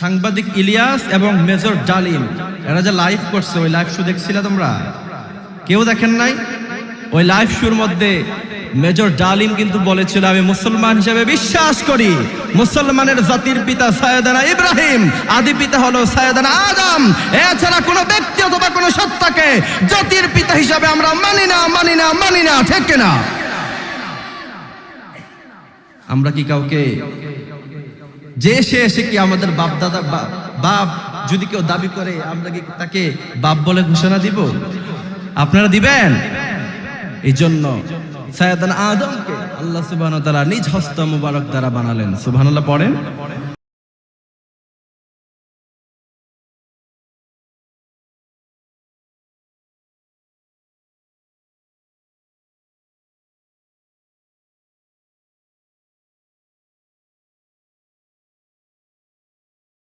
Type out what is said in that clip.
সাংবাদিক ইলিয়াস এবং মেজর জালিম, এরা যে লাইভ করছে, ওই লাইভ শো দেখছিলে তোমরা? কেউ দেখেন নাই? ওই লাইভ শোর মধ্যে মেজর ডালিম কিন্তু বলেছিল, আমি মুসলমান হিসেবে বিশ্বাস করি। মুসলমানের জাতির পিতা সায়দানা ইব্রাহিম, আদি পিতা হলো সায়দানা আদম। এছাড়া কোনো ব্যক্তি অথবা কোনো সত্তাকে জাতির পিতা হিসাবে আমরা মানি না মানি না মানি না, ঠিক না আমরা কি কাউকে যে সে এসে কি আমাদের বাপ দাদা বাপ যদি কেউ দাবি করে, আমরা কি তাকে বাপ বলে ঘোষণা দিব? আপনারা দিবেন? এই জন্য সায়দান আদমকে আল্লাহ সুবাহ তারা নিজ হস্ত মুবারক দ্বারা বানালেন। সুবাহ পড়েন?